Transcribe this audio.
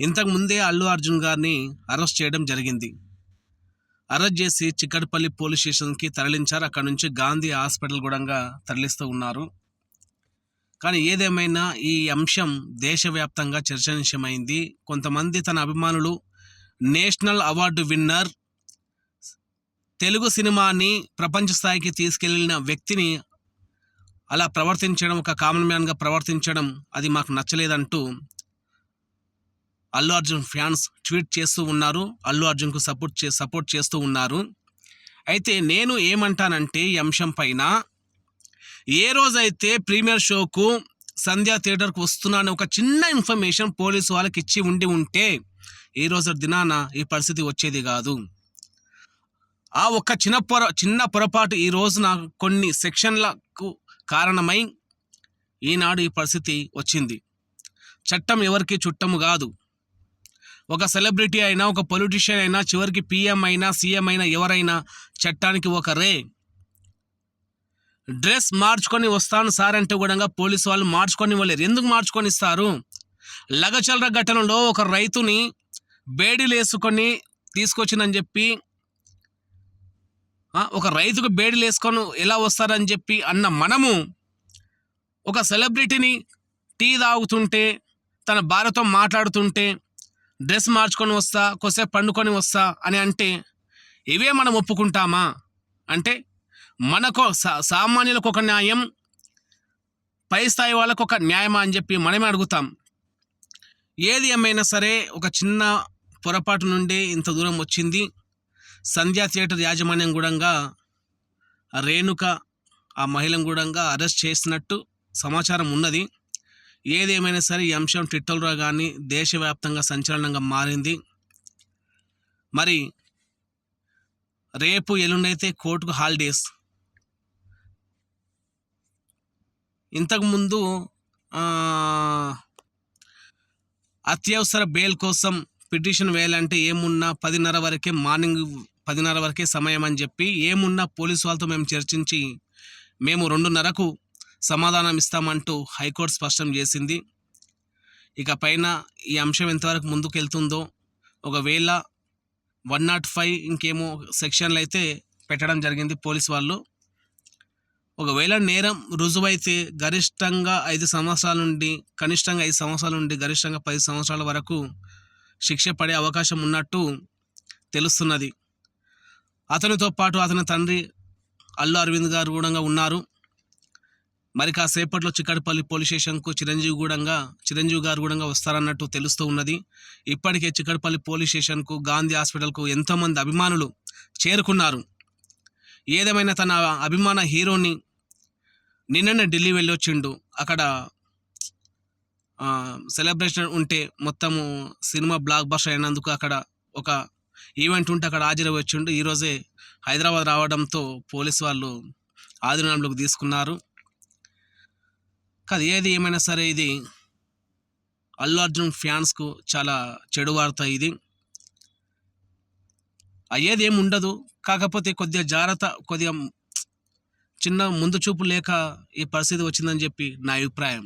ఇంతకు ముందే అల్లు అర్జున్ గారిని అరెస్ట్ చేయడం జరిగింది. అరెస్ట్ చేసి చిక్కడపల్లి పోలీస్ స్టేషన్కి తరలించారు. అక్కడ నుంచి గాంధీ హాస్పిటల్ కూడా తరలిస్తూ ఉన్నారు. కానీ ఏదేమైనా ఈ అంశం దేశవ్యాప్తంగా చర్చనీయమైంది. కొంతమంది తన అభిమానులు నేషనల్ అవార్డు విన్నర్ తెలుగు సినిమాని ప్రపంచ స్థాయికి తీసుకెళ్ళిన వ్యక్తిని అలా ప్రవర్తించడం ఒక కామన్ మ్యాన్గా ప్రవర్తించడం అది మాకు నచ్చలేదంటూ అల్లు అర్జున్ ఫ్యాన్స్ ట్వీట్ చేస్తూ ఉన్నారు. అల్లు అర్జున్కు సపోర్ట్ చే సపోర్ట్ చేస్తూ ఉన్నారు. అయితే నేను ఏమంటానంటే ఈ అంశం పైన ఏ రోజైతే ప్రీమియర్ షోకు సంధ్యా థియేటర్కు వస్తున్నాను ఒక చిన్న ఇన్ఫర్మేషన్ పోలీసు వాళ్ళకి ఇచ్చి ఉండి ఉంటే ఈ రోజు దినాన ఈ పరిస్థితి వచ్చేది కాదు. ఆ ఒక్క చిన్న పొర చిన్న పొరపాటు ఈ రోజున కొన్ని సెక్షన్లకు కారణమై ఈనాడు ఈ పరిస్థితి వచ్చింది. చట్టం ఎవరికి చుట్టము కాదు. ఒక సెలబ్రిటీ అయినా ఒక పొలిటీషియన్ అయినా చివరికి పిఎం అయినా సీఎం అయినా ఎవరైనా చట్టానికి ఒక రే. డ్రెస్ మార్చుకొని వస్తాను సార్ అంటే కూడా పోలీసు వాళ్ళు మార్చుకొని ఇవ్వలేరు. ఎందుకు మార్చుకొని ఇస్తారు? లగచలర ఘటనలో ఒక రైతుని బేడీలు వేసుకొని తీసుకొచ్చిందని చెప్పి ఒక రైతుకు బేడీలు వేసుకొని ఎలా వస్తారని చెప్పి అన్న మనము ఒక సెలబ్రిటీని టీ తాగుతుంటే తన భార్యతో మాట్లాడుతుంటే డ్రెస్ మార్చుకొని వస్తా కొసేపు పండుకొని వస్తా అని అంటే ఇవే మనం ఒప్పుకుంటామా? అంటే మనకు సా- సామాన్యులకు ఒక న్యాయం పై స్థాయి వాళ్ళకు ఒక న్యాయమా అని చెప్పి మనమే అడుగుతాం. ఏది ఏమైనా సరే ఒక చిన్న పొరపాటు నుండి ఇంత దూరం వచ్చింది. సంధ్యా థియేటర్ యాజమాన్యం కూడా రేణుక ఆ మహిళను కూడా అరెస్ట్ చేసినట్టు సమాచారం ఉన్నది. ఏదేమైనా సరే ఈ అంశం ట్విట్టర్లో కానీ దేశవ్యాప్తంగా సంచలనంగా మారింది. మరి రేపు ఎల్లుండైతే కోర్టుకు హాలిడేస్. ఇంతకుముందు అత్యవసర బెయిల్ కోసం పిటిషన్ వేయాలంటే ఏమున్నా పదిన్నర వరకే మార్నింగ్ పదిన్నర వరకే సమయం అని చెప్పి ఏమున్నా పోలీసు వాళ్ళతో మేము చర్చించి మేము రెండున్నరకు సమాధానం ఇస్తామంటూ హైకోర్టు స్పష్టం చేసింది. ఇక పైన ఈ అంశం ఎంతవరకు ముందుకు వెళ్తుందో ఒకవేళ వన్ నాట్ ఫైవ్ ఇంకేమో సెక్షన్లు అయితే పెట్టడం జరిగింది పోలీస్ వాళ్ళు. ఒకవేళ నేరం రుజువైతే గరిష్టంగా ఐదు సంవత్సరాల నుండి కనిష్టంగా ఐదు సంవత్సరాల నుండి గరిష్టంగా పది సంవత్సరాల వరకు శిక్ష పడే అవకాశం ఉన్నట్టు తెలుస్తున్నది. అతనితో పాటు అతని తండ్రి అల్లు అరవింద్ గారు కూడా ఉన్నారు. మరి కాసేపట్లో చిక్కడపల్లి పోలీస్ స్టేషన్కు చిరంజీవి గూడంగా చిరంజీవి గారు కూడా వస్తారన్నట్టు తెలుస్తూ ఉన్నది. ఇప్పటికే చిక్కడపల్లి పోలీస్ స్టేషన్కు గాంధీ హాస్పిటల్కు ఎంతోమంది అభిమానులు చేరుకున్నారు. ఏదేమైనా తన అభిమాన హీరోని నిన్ననే ఢిల్లీ వెళ్ళి వచ్చిండు అక్కడ సెలబ్రేషన్ ఉంటే మొత్తము సినిమా బ్లాక్ బస్టర్ అయినందుకు అక్కడ ఒక ఈవెంట్ ఉంటే అక్కడ హాజరు వచ్చిండు ఈరోజే హైదరాబాద్ రావడంతో పోలీసు వాళ్ళు ఆధీనంలోకి తీసుకున్నారు. కాదు ఏది ఏమైనా సరే ఇది అల్లు అర్జున్ ఫ్యాన్స్కు చాలా చెడు వార్త ఇది. అయ్యేది ఏమి ఉండదు. కాకపోతే కొద్దిగా జాగ్రత్త కొద్దిగా చిన్న ముందు చూపు లేక ఈ పరిస్థితి వచ్చిందని చెప్పి నా అభిప్రాయం.